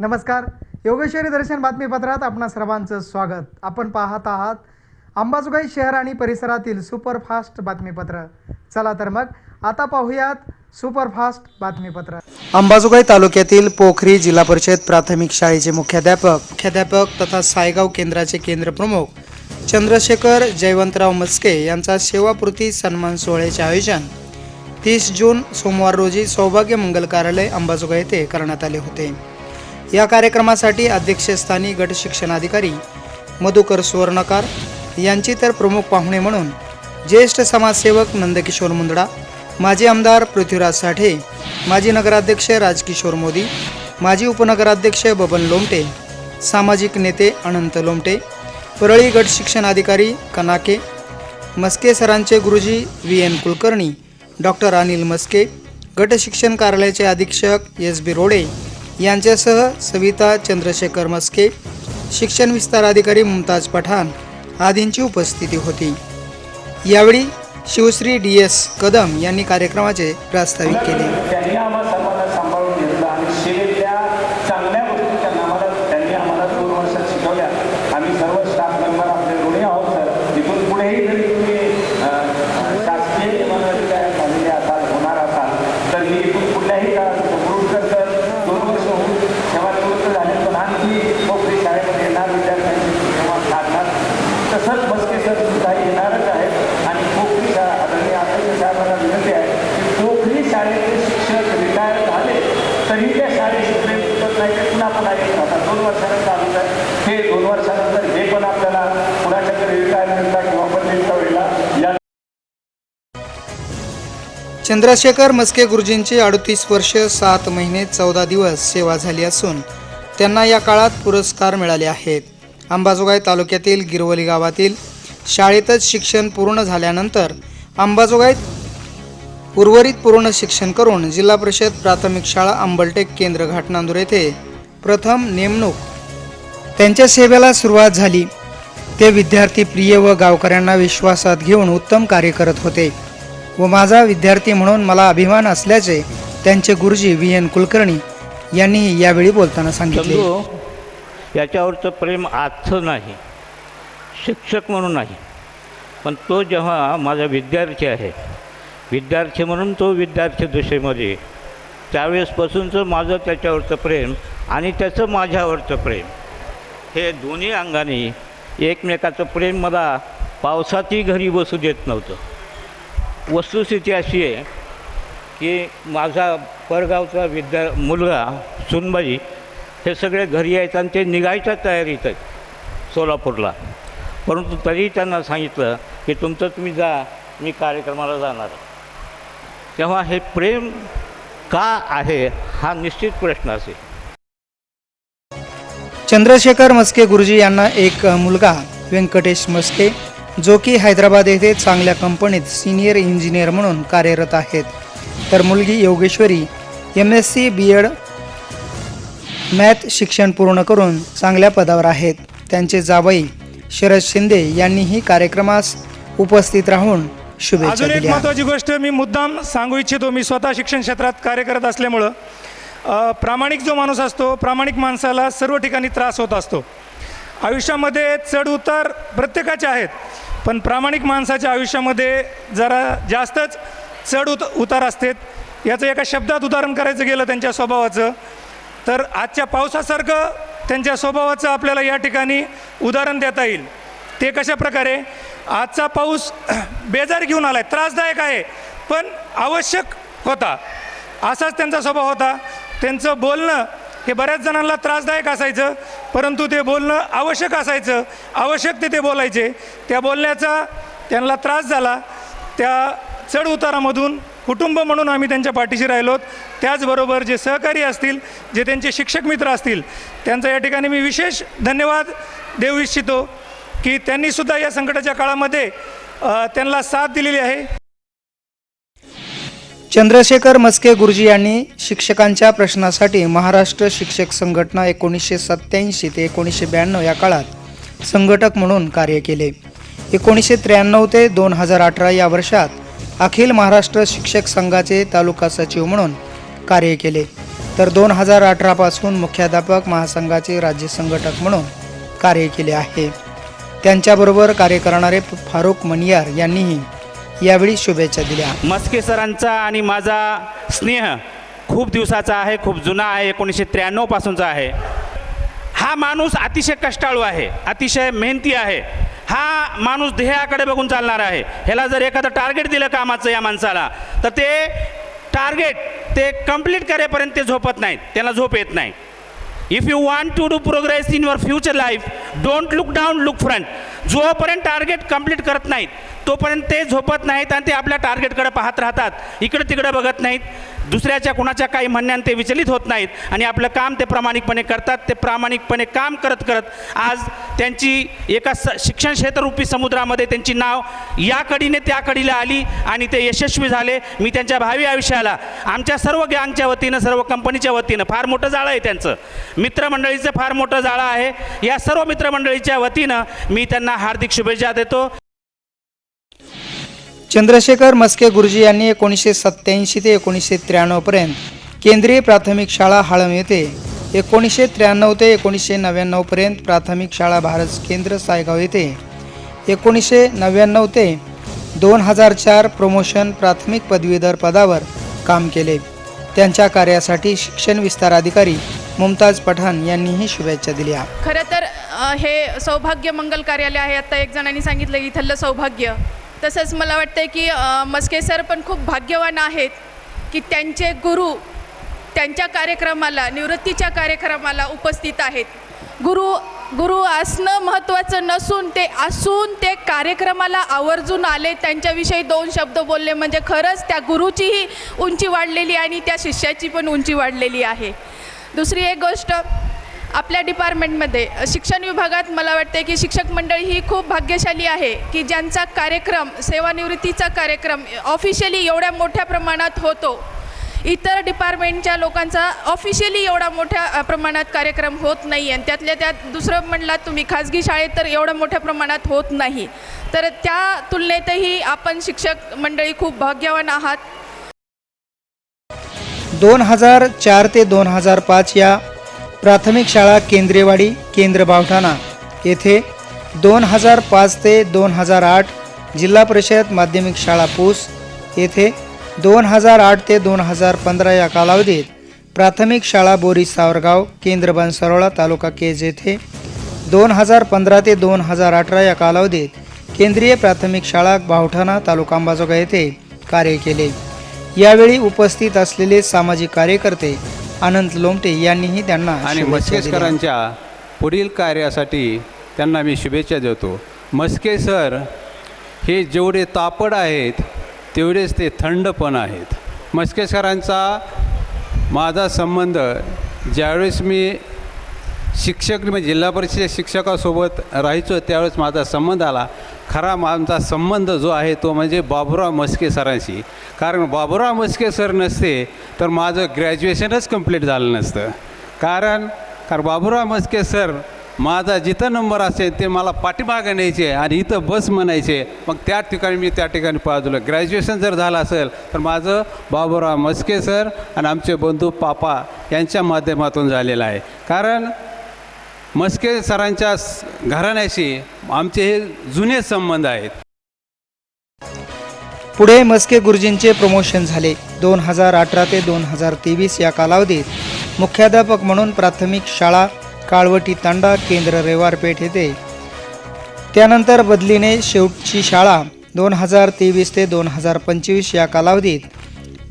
नमस्कार. योगेश्वरी दर्शन बातमीपत्रात आपणा सर्वांचं स्वागत. आपण पाहत आहात अंबाजोगाई शहर आणि परिसरातील सुपरफास्ट बातमीपत्र. चला तर मग आता पाहूयात सुपरफास्ट बातमीपत्र. अंबाजोगाई तालुक्यातील पोखरी जिल्हा परिषद प्राथमिक शाळेचे मुख्याध्यापक मुख्याध्यापक तथा सायगाव केंद्राचे केंद्रप्रमुख चंद्रशेखर जयवंतराव मस्के यांचा सेवापूर्ती सन्मान सोहळ्याचे आयोजन तीस जून सोमवार रोजी सौभाग्य मंगल कार्यालय अंबाजोगाई येथे करण्यात आले होते. या कार्यक्रमासाठी अध्यक्षस्थानी गट शिक्षणाधिकारी मधुकर सुवर्णकार यांची तर प्रमुख पाहुणे म्हणून ज्येष्ठ समाजसेवक नंदकिशोर मुंदडा माजी आमदार पृथ्वीराज साठे माजी नगराध्यक्ष राजकिशोर मोदी माजी उपनगराध्यक्ष बबन लोमटे सामाजिक नेते अनंत लोमटे परळी गट शिक्षणाधिकारी कनाके मस्के सरांचे गुरुजी V N Kulkarni doctor Anil Maske गट शिक्षण कार्यालयाचे अधीक्षक एस बी रोडे यांच्यासह सविता चंद्रशेखर मस्के शिक्षण विस्तार अधिकारी मुमताज पठाण आदींची उपस्थिती होती. यावेळी शिवश्री डी एस कदम यांनी कार्यक्रमाचे प्रास्ताविक केले त्यांनी आम्हाला सर्वांना सांभाळून घेतलं आणि सेवेतल्या चांगल्या गोष्टी त्यांना आम्हाला त्यांनी आम्हाला दोन वर्षात शिकवल्या आम्ही सर्व स्टाफ मेंबर आपले ऋणी आहोत सर इथून पुढेही जरी तुम्ही अं, शासकीय म्हणून काय झालेले असाल होणार असाल तर मी इथून कुठल्याही काळात समृद्ध सर दोन वर्ष होऊन सेवानिवृत्त झाले पण आणखी नोकरी शाळेमध्ये येणार विद्यार्थ्यांची सेवा साधणार तसंच मस्के सर सुद्धा येणारच आहेत आणि पोखरी शाळा आदरणीय अध्यक्ष साहेबांना विनंती आहे की पोखरी शाळेचे शिक्षक रिटायर झाले तरी त्या शाळेत शिकले शिकत नाही ते पुन्हा पुन्हा येत राहतात दोन वर्षानंतर चालू आहे हे दोन वर्षानंतर हे पण आपल्याला कुणाच्या तरी रिटायरमेंटला किंवा बदलीच्या वेळेला या चंद्रशेखर मस्के गुरुजींची अडतीस वर्ष सात महिने चौदा दिवस सेवा झाली असून त्यांना या काळात पुरस्कार मिळाले आहेत. अंबाजोगाई तालुक्यातील गिरवली गावातील शाळेतच शिक्षण पूर्ण झाल्यानंतर अंबाजोगाईत उर्वरित पूर्ण शिक्षण करून जिल्हा परिषद प्राथमिक शाळा अंबलटेक केंद्र घाटनांदूर येथे प्रथम नेमणूक त्यांच्या सेवेला सुरुवात झाली. ते विद्यार्थी प्रिय व गावकऱ्यांना विश्वासात घेऊन उत्तम कार्य करत होते. व माझा विद्यार्थी म्हणून मला अभिमान असल्याचे त्यांचे गुरुजी व्ही. एन. कुलकर्णी यांनी यावेळी बोलताना सांगितले. याच्यावरचं प्रेम आजचं नाही. शिक्षक म्हणून नाही. पण तो जेव्हा माझा विद्यार्थी आहे विद्यार्थी म्हणून तो विद्यार्थी दशेमध्ये त्यावेळेसपासूनचं माझं त्याच्यावरचं प्रेम आणि त्याचं माझ्यावरचं प्रेम हे दोन्ही अंगाने एकमेकाचं प्रेम मला पावसातही घरी बसू देत नव्हतं. वस्तुस्थिती अशी आहे की माझा परगावचा विद्या मुलगा सुनबाई हे सगळे घरी यायचं आणि ते निघायच्या तयारीत आहेत सोलापूरला. परंतु तरीही त्यांना सांगितलं की तुमचं तुम्ही जा मी कार्यक्रमाला जाणार तेव्हा हे प्रेम का आहे हा निश्चित प्रश्न असेल. चंद्रशेखर मस्के गुरुजी यांना एक मुलगा व्यंकटेश मस्के. जो की हैदराबाद येथे चांगल्या कंपनीत सिनियर इंजिनियर म्हणून कार्यरत आहेत. तर मुलगी Yogeshwari M S C B Ed math शिक्षण पूर्ण करून चांगल्या पदावर आहेत. त्यांचे जावई शरद शिंदे यांनीही कार्यक्रमास उपस्थित राहून शुभेच्छा अजून एक दिल्या. महत्त्वाची गोष्ट मी मुद्दाम सांगू इच्छितो. मी स्वतः शिक्षण क्षेत्रात कार्य करत असल्यामुळं अ, प्रामाणिक जो माणूस असतो प्रामाणिक माणसाला सर्व ठिकाणी त्रास होत असतो. आयुष्यामध्ये चढ उतार प्रत्येकाचे आहेत पण प्रामाणिक माणसाच्या आयुष्यामध्ये जरा जास्तच चढ उत उतार असतात याचं एका शब्दात उदाहरण करायचं गेलं त्यांच्या स्वभावाचं तर आजच्या पावसासारखं त्यांच्या स्वभावाचं आपल्याला या ठिकाणी उदाहरण देता येईल. ते कशा प्रकारे? आजचा पाऊस बेजार घेऊन आला आहे त्रासदायक आहे पण आवश्यक होता. असाच त्यांचा स्वभाव होता. त्यांचं बोलणं हे बऱ्याच जणांना त्रासदायक असायचं परंतु ते बोलणं आवश्यक असायचं. आवश्यक ते ते बोलायचे. त्या बोलण्याचा त्यांना त्रास झाला. त्या चढ उतारामधून कुटुंब म्हणून आम्ही त्यांच्या पाठीशी राहिलोत. त्याचबरोबर जे सहकारी असतील जे त्यांचे शिक्षक मित्र असतील त्यांचा या ठिकाणी मी विशेष धन्यवाद देऊ इच्छितो की त्यांनीसुद्धा या संकटाच्या काळामध्ये त्यांना साथ दिलेली आहे. चंद्रशेखर मस्के गुरुजी यांनी शिक्षकांच्या प्रश्नासाठी महाराष्ट्र शिक्षक संघटना एकोणीसशे सत्त्याऐंशी ते एकोणीसशे ब्याण्णव या काळात संघटक म्हणून कार्य केले. एकोणीसशे त्र्याण्णव ते दोन हजार अठरा या वर्षात अखिल महाराष्ट्र शिक्षक संघाचे तालुका सचिव म्हणून कार्य केले. तर दोन हजार अठरापासून मुख्याध्यापक महासंघाचे राज्य संघटक म्हणून कार्य केले आहे. त्यांच्याबरोबर कार्य करणारे फारुख मनियार यांनीही यावेळी शुभेच्छा दिल्या. मस्के सरांचा आणि माझा स्नेह खूप दिवसाचा आहे खूप जुना आहे एकोणीसशे त्र्याण्णवपासूनचा आहे. हा माणूस अतिशय कष्टाळू आहे अतिशय मेहनती आहे. हा माणूस ध्येयाकडे बघून चालणार आहे. ह्याला जर एखादं टार्गेट दिलं कामाचं या माणसाला तर ते टार्गेट ते कंप्लीट करेपर्यंत ते झोपत नाहीत त्याला झोप येत नाही. If you want to do progress in your future life don't look down look front जोपर्यंत टार्गेट कंप्लीट करत नाहीत तोपर्यंत ते झोपत नाहीत आणि ते आपल्या टार्गेटकडे पाहत राहतात. इकडं तिकडं बघत नाहीत. दुसऱ्याच्या कुणाच्या काही म्हणण्याने ते विचलित होत नाहीत. आणि आपलं काम ते प्रामाणिकपणे करतात. ते प्रामाणिकपणे काम करत करत आज त्यांची एका स शिक्षण क्षेत्ररूपी समुद्रामध्ये त्यांची नाव या कडीने त्या कडीला आली आणि ते यशस्वी झाले. मी त्यांच्या भावी आयुष्याला आमच्या सर्व गँगच्या वतीनं सर्व कंपनीच्या वतीनं फार मोठं जाळं आहे त्यांचं. मित्रमंडळीचं फार मोठं जाळं आहे. या सर्व मित्रमंडळीच्या वतीनं मी त्यांना हार्दिक शुभेच्छा देतो. चंद्रशेखर मस्के गुरुजी यांनी एकोणीसशे सत्त्याऐंशी ते एकोणीसशे त्र्याण्णवपर्यंत केंद्रीय प्राथमिक शाळा हाळम येथे एकोणीसशे त्र्याण्णव ते एकोणीसशे नव्याण्णवपर्यंत प्राथमिक शाळा भारत केंद्र सायगाव येथे एकोणीसशे नव्याण्णव ते दोन हजार चार प्रमोशन प्राथमिक पदवीधर पदावर काम केले. त्यांच्या कार्यासाठी शिक्षण विस्तार अधिकारी मुमताज पठाण यांनीही शुभेच्छा दिल्या. खरं तर अ, हे सौभाग्य मंगल कार्यालय आहे. आता एक जणांनी सांगितलं इथलं सौभाग्य. तसंच मला वाटतं की मस्के सर पण खूप भाग्यवान आहेत की त्यांचे गुरु त्यांच्या कार्यक्रमाला निवृत्तीच्या कार्यक्रमाला उपस्थित आहेत. गुरु गुरु असणं महत्त्वाचं नसून ते असून ते कार्यक्रमाला आवर्जून आले त्यांच्याविषयी दोन शब्द बोलले म्हणजे खरंच त्या गुरुचीही उंची वाढलेली आणि त्या शिष्याची पण उंची वाढलेली आहे. दुसरी एक गोष्ट आपल्या डिपार्टमेंटमध्ये शिक्षण विभागात मला वाटते की शिक्षक मंडळी ही खूप भाग्यशाली आहे की ज्यांचा कार्यक्रम सेवानिवृत्तीचा कार्यक्रम ऑफिशियली एवढ्या मोठ्या प्रमाणात होतो. इतर डिपार्टमेंटच्या लोकांचा ऑफिशियली एवढा मोठ्या प्रमाणात कार्यक्रम होत नाही आणि त्यातल्या त्यात दुसरं म्हणलात तुम्ही खाजगी शाळेत तर एवढ्या मोठ्या प्रमाणात होत नाही. तर त्या तुलनेतही आपण शिक्षक मंडळी खूप भाग्यवान आहात. दोन हजार चार ते दोन हजार पाच या प्राथमिक शाळा केंद्रेवाडी केंद्र बावठाणा येथे दोन हजार पाच ते दोन हजार आठ जिल्हा परिषद माध्यमिक शाळा पूस. येथे दोन हजार आठ ते दोन हजार पंधरा या कालावधीत प्राथमिक शाळा बोरी सावरगाव केंद्र बनसरोळा तालुका केज येथे दोन हजार पंधरा ते दोन हजार अठरा या कालावधीत केंद्रीय प्राथमिक शाळा बावठाणा तालुका अंबाजोगा येथे कार्य केले. यावेळी उपस्थित असलेले सामाजिक कार्यकर्ते अनंत लोमटे यांनीही त्यांना आणि शुभेच्छा दिल्या. मस्केशकरांच्या पुढील कार्यासाठी त्यांना मी शुभेच्छा देतो मस्के सर हे जेवढे तापड आहेत तेवढेच ते थंड पण आहेत मस्केशकरांचा माझा संबंध ज्यावेळेस मी शिक्षक म्हणजे जिल्हा परिषद शिक्षकासोबत राहायचो त्यावेळेस माझा संबंध आला. खरा माझा संबंध जो आहे तो म्हणजे बाबुराव मस्के सरांशी. कारण बाबुराव मस्के सर नसते तर माझं ग्रॅज्युएशनच कंप्लीट झालं नसतं. कारण कारण बाबुराव मस्के सर माझा जिथं नंबर असेल ते मला पाठीमागं न्यायचे आणि इथं बस म्हणायचे. मग त्या ठिकाणी मी त्या ठिकाणी पाजलं ग्रॅज्युएशन जर झालं असेल तर माझं बाबुराव मस्के सर आणि आमचे बंधू पापा यांच्या माध्यमातून झालेलं आहे. कारण मस्के सरांच्या घराण्याशी आमचे हे जुने संबंध आहेत. पुढे मस्के गुरुजींचे प्रमोशन झाले. दोन हजार अठरा ते दोन हजार तेवीस या कालावधीत मुख्याध्यापक म्हणून प्राथमिक शाळा काळवटी तांडा केंद्र रेवारपेठ येथे त्यानंतर बदलीने शेवटची शाळा दोन हजार तेवीस ते दोन हजार पंचवीस या कालावधीत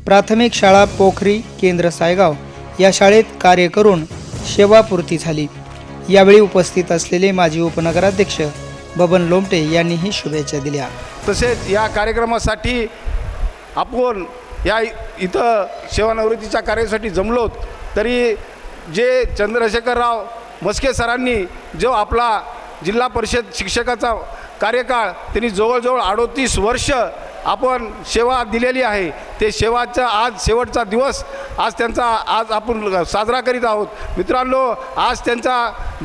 प्राथमिक शाळा पोखरी केंद्र सायगाव या शाळेत कार्य करून सेवापूर्ती झाली. यावेळी उपस्थित असलेले माजी उपनगराध्यक्ष बबन लोमटे यांनीही शुभेच्छा दिल्या. तसेच या कार्यक्रमासाठी आपण या इथं सेवानिवृत्तीच्या कार्यासाठी जमलोत तरी जे चंद्रशेखरराव मस्के सरांनी जो आपला जिल्हा परिषद शिक्षकाचा कार्यकाळ त्यांनी जवळजवळ अडोतीस वर्ष आपण सेवा दिलेली आहे. ते सेवाचा आज शेवटचा दिवस आज त्यांचा आज आपण साजरा करीत आहोत. मित्रांनो आज त्यांचा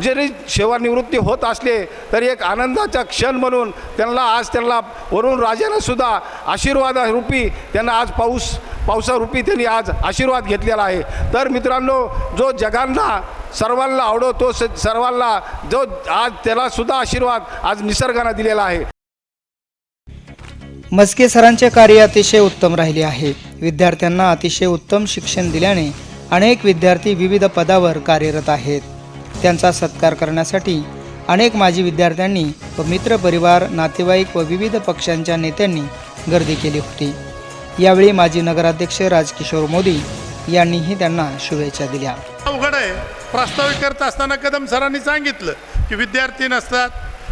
जरी सेवानिवृत्ती होत असले तरी एक आनंदाचा क्षण म्हणून त्यांना आज त्यांना वरून राजानंसुद्धा आशीर्वादारूपी त्यांना आज पाऊस पावसारूपी त्यांनी आज आशीर्वाद घेतलेला आहे. तर मित्रांनो जो जगांना सर्वांना आवडतो स सर्वांना जो आज त्यालासुद्धा आशीर्वाद आज निसर्गानं दिलेला आहे. मस्के सरांचे कार्य अतिशय उत्तम राहिले आहे. विद्यार्थ्यांना अतिशय उत्तम शिक्षण दिल्याने अनेक विद्यार्थी विविध पदावर कार्यरत आहेत. त्यांचा सत्कार करण्यासाठी अनेक माजी विद्यार्थ्यांनी व मित्रपरिवार नातेवाईक व विविध पक्षांच्या नेत्यांनी गर्दी केली होती. यावेळी माजी नगराध्यक्ष राजकिशोर मोदी यांनीही त्यांना शुभेच्छा दिल्या. अवघड आहे. प्रास्ताविक करत असताना कदम सरांनी सांगितलं की विद्यार्थी नसतात.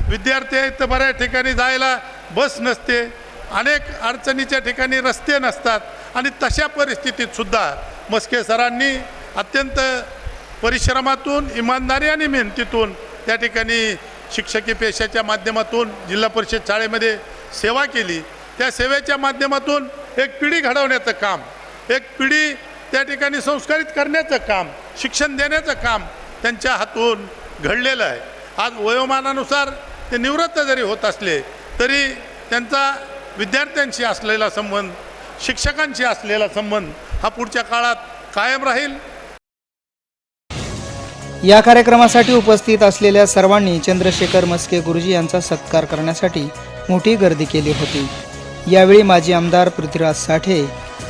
विद्यार्थी आहेत तर बऱ्याच ठिकाणी जायला बस नसते. अनेक अडचणीच्या ठिकाणी रस्ते नसतात आणि तशा परिस्थितीत सुद्धा मस्के सरांनी अत्यंत परिश्रमातून इमानदारी आणि मेहनतीतून त्या ठिकाणी शिक्षकी पेशाच्या माध्यमातून जिल्हा परिषद शाळेमध्ये सेवा केली. त्या सेवेच्या माध्यमातून एक पिढी घडवण्याचं काम एक पिढी त्या ठिकाणी संस्कारित करण्याचं काम शिक्षण देण्याचं काम त्यांच्या हातून घडलेलं आहे. आज वयोमानानुसार ते निवृत्त जरी होत असले तरी त्यांचा विद्यार्थ्यांशी असलेला संबंध शिक्षकांशी असलेला संबंध हा पुढच्या काळात कायम राहील. या कार्यक्रमासाठी उपस्थित असलेल्या सर्वांनी चंद्रशेखर मस्के गुरुजी यांचा सत्कार करण्यासाठी मोठी गर्दी केली होती. यावेळी माजी आमदार पृथ्वीराज साठे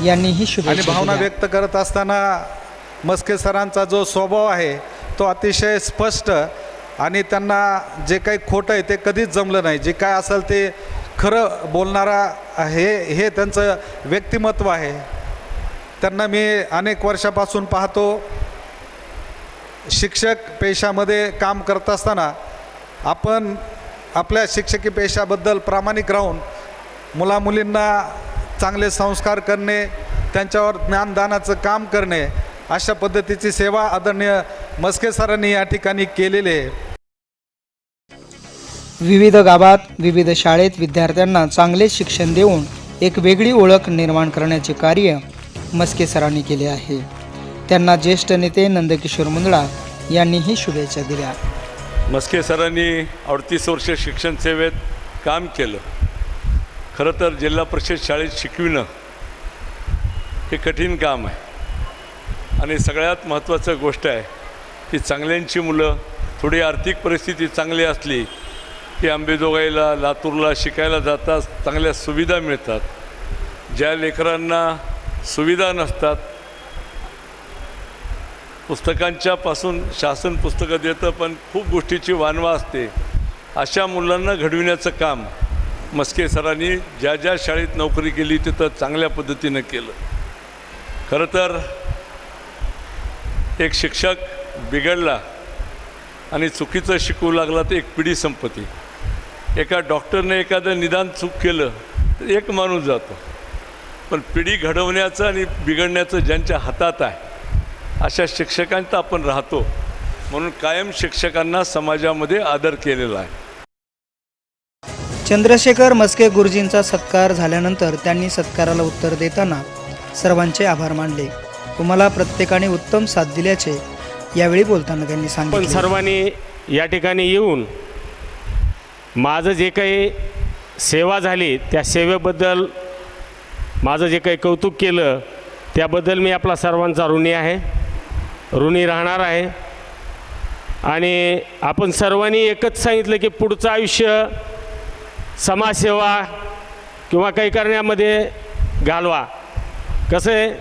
यांनीही आणि शुभेच्छा भावना. व्यक्त करत असताना मस्के सरांचा जो स्वभाव आहे तो अतिशय स्पष्ट आणि त्यांना जे काही खोटं आहे ते कधीच जमलं नाही. जे काय असेल ते खरं बोलणारा हे हे त्यांचं व्यक्तिमत्व आहे. त्यांना मी अनेक वर्षापासून पाहतो शिक्षक पेशामध्ये काम करत असताना आपण आपल्या शिक्षकी पेशाबद्दल प्रामाणिक राहून मुलामुलींना चांगले संस्कार करणे त्यांच्यावर ज्ञानदानाचं काम करणे अशा पद्धतीची सेवा आदरणीय मस्के सरांनी या ठिकाणी केलेली आहे. विविध गावात विविध शाळेत विद्यार्थ्यांना चांगले शिक्षण देऊन एक वेगळी ओळख निर्माण करण्याचे कार्य मस्के सरांनी केले आहे. त्यांना ज्येष्ठ नेते नंदकिशोर मुंदळा यांनीही शुभेच्छा दिल्या. मस्के सरांनी अडतीस वर्ष शिक्षण सेवेत काम केलं. खरं तर जिल्हा परिषद शाळेत शिकविणं हे कठीण काम आहे. आणि सगळ्यात महत्त्वाचं गोष्ट आहे की चांगल्यांची मुलं थोडी आर्थिक परिस्थिती चांगली असली की अंबेजोगाईला लातूरला शिकायला जातात चांगल्या सुविधा मिळतात. ज्या लेकरांना सुविधा नसतात पुस्तकांच्या पासून शासन पुस्तकं देतं पण खूप गोष्टीची वानवा असते. अशा मुलांना घडविण्याचं काम मस्के सरांनी ज्या ज्या शाळेत नोकरी केली तिथं चांगल्या पद्धतीनं केलं. खरं तर एक शिक्षक बिघडला आणि चुकीचं शिकवू लागला तर एक पिढी संपत्ती एका डॉक्टरने एखादं निदान चूक केलं तर एक माणूस जातो. पण पिढी घडवण्याचं आणि बिघडण्याचं ज्यांच्या हातात आहे अशा शिक्षकांचा आपण राहतो. म्हणून कायम शिक्षकांना समाजामध्ये आदर केलेला आहे. चंद्रशेखर मस्के गुरुजींचा सत्कार झाल्यानंतर त्यांनी सत्काराला उत्तर देताना सर्वांचे आभार मानले. तुम्हाला प्रत्येकाने उत्तम साथ दिल्याचे यावेळी बोलताना त्यांनी पण सांगितले सर्वांनी या ठिकाणी येऊन माझं जे काही सेवा झाली त्या सेवेबद्दल माझं जे काही कौतुक केलं त्याबद्दल मी आपला सर्वांचा ऋणी आहे ऋणी राहणार आहे. आणि आपण सर्वांनी एकच सांगितलं की पुढचं आयुष्य समाजसेवा किंवा काही करण्यामध्ये घालवा. कसं आहे?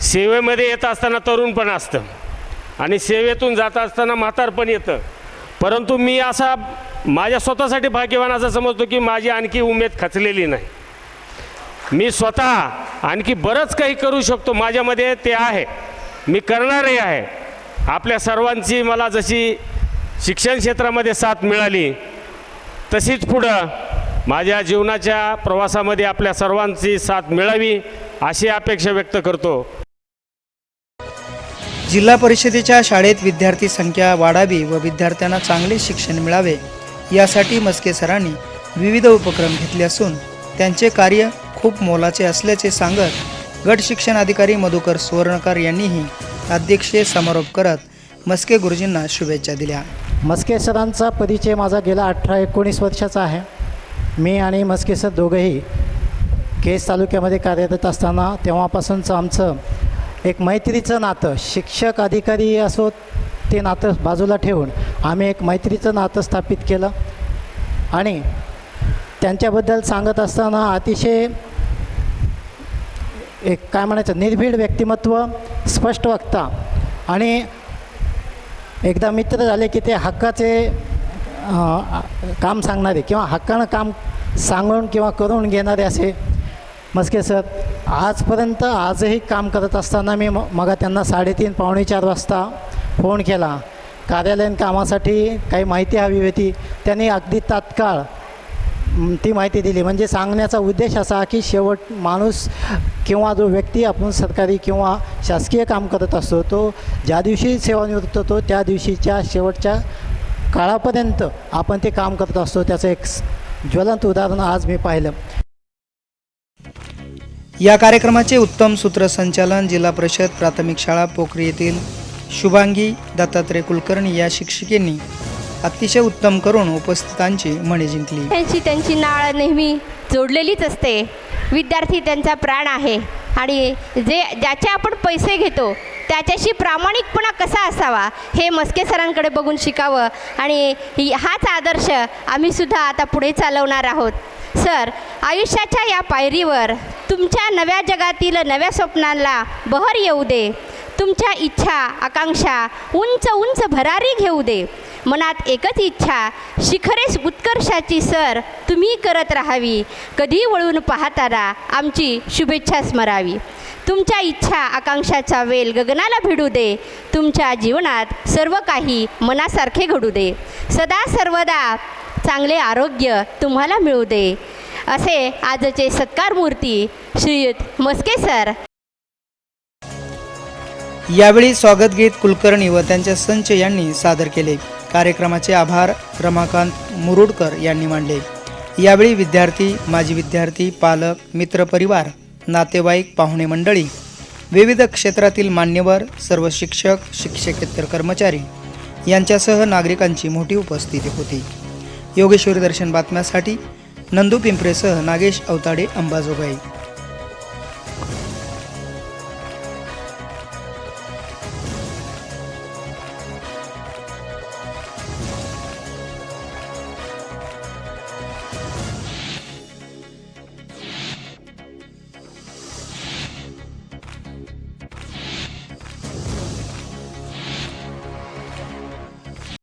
सेवेमध्ये येत असताना तरुण पण असतं. आणि सेवेतून जात असताना म्हातारपण येतं. परंतु मी असा माझ्या स्वतःसाठी भाग्यवान असं समजतो की माझी आणखी उमेद खचलेली नाही. मी स्वतः आणखी बरंच काही करू शकतो. माझ्यामध्ये ते आहे. मी करणारही आहे. आपल्या सर्वांची मला जशी शिक्षण क्षेत्रामध्ये साथ मिळाली तशीच पुढं माझ्या जीवनाच्या प्रवासामध्ये आपल्या सर्वांची साथ मिळावी अशी अपेक्षा व्यक्त करतो. जिल्हा परिषदेच्या शाळेत विद्यार्थी संख्या वाढावी व विद्यार्थ्यांना चांगले शिक्षण मिळावे यासाठी मस्के सरांनी विविध उपक्रम घेतले असून त्यांचे कार्य खूप मोलाचे असल्याचे सांगत गट शिक्षण अधिकारी मधुकर सुवर्णकर यांनीही अध्यक्षीय समारोप करत मस्के गुरुजींना शुभेच्छा दिल्या. मस्के सरांचा परिचय माझा गेला अठरा एकोणीस वर्षाचा आहे. मी आणि मस्के सर दोघंही केस तालुक्यामध्ये कार्यरत असताना तेव्हापासूनचं आमचं एक मैत्रीचं नातं शिक्षक अधिकारी असो ते नातं बाजूला ठेवून आम्ही एक मैत्रीचं नातं स्थापित केलं. आणि त्यांच्याबद्दल सांगत असताना अतिशय एक काय म्हणायचं निर्भीड व्यक्तिमत्व स्पष्ट वक्ता आणि एकदा मित्र झाले की ते हक्काचे काम सांगणारे किंवा हक्कानं काम सांगून किंवा करून घेणारे असे मस्के सर. आजपर्यंत आजही काम करत असताना मी म मग त्यांना साडेतीन पावणे चार वाजता फोन केला. कार्यालयीन कामासाठी काही माहिती हवी होती. त्यांनी अगदी तात्काळ ती माहिती दिली. म्हणजे सांगण्याचा उद्देश असा की शेवट माणूस किंवा जो व्यक्ती आपण सरकारी किंवा शासकीय काम करत असतो तो ज्या दिवशी सेवानिवृत्त होतो त्या दिवशीच्या शेवटच्या काळापर्यंत आपण ते काम करत असतो. त्याचं एक ज्वलंत उदाहरण आज मी पाहिलं. या कार्यक्रमाचे उत्तम सूत्रसंचालन जिल्हा परिषद प्राथमिक शाळा पोखरी येथील शुभांगी दत्तात्रय कुलकर्णी या शिक्षिकेंनी अतिशय उत्तम करून उपस्थितांची मने जिंकली. त्यांची त्यांची नाळ नेहमी जोडलेलीच असते. विद्यार्थी त्यांचा प्राण आहे. आणि जे ज्याचे आपण पैसे घेतो त्याच्याशी प्रामाणिकपणा कसा असावा हे मस्के सरांकडे बघून शिकावं. आणि हाच आदर्श आम्ही सुद्धा आता पुढे चालवणार आहोत. सर आयुष्याच्या या पायरीवर तुमच्या नव्या जगातील नव्या स्वप्नांना बहर येऊ दे. तुमच्या इच्छा आकांक्षा उंच उंच भरारी घेऊ दे. मनात एकच इच्छा शिखरेस उत्कर्षाची सर तुम्ही करत राहावी. कधी वळून पाहताना आमची शुभेच्छा स्मरावी. तुमच्या इच्छा आकांक्षाचा वेल गगनाला भिडू दे. तुमच्या जीवनात सर्व काही मनासारखे घडू दे. सदा सर्वदा चांगले आरोग्य तुम्हाला मिळू दे. असे आजचे सत्कार मूर्ती श्रीयुत मस्के सर यावेळी स्वागत गीत कुलकर्णी व त्यांच्या संच यांनी सादर केले. कार्यक्रमाचे आभार रमाकांत मुरुडकर यांनी मांडले यावेळी विद्यार्थी माजी विद्यार्थी पालक मित्रपरिवार नातेवाईक पाहुणे मंडळी विविध क्षेत्रातील मान्यवर सर्व शिक्षक शिक्षकेतर कर्मचारी यांच्यासह नागरिकांची मोठी उपस्थिती होती. योगेश्वरी दर्शन बातम्यासाठी नंदू पिंपरेसह नागेश अवताडे अंबाजोगाई.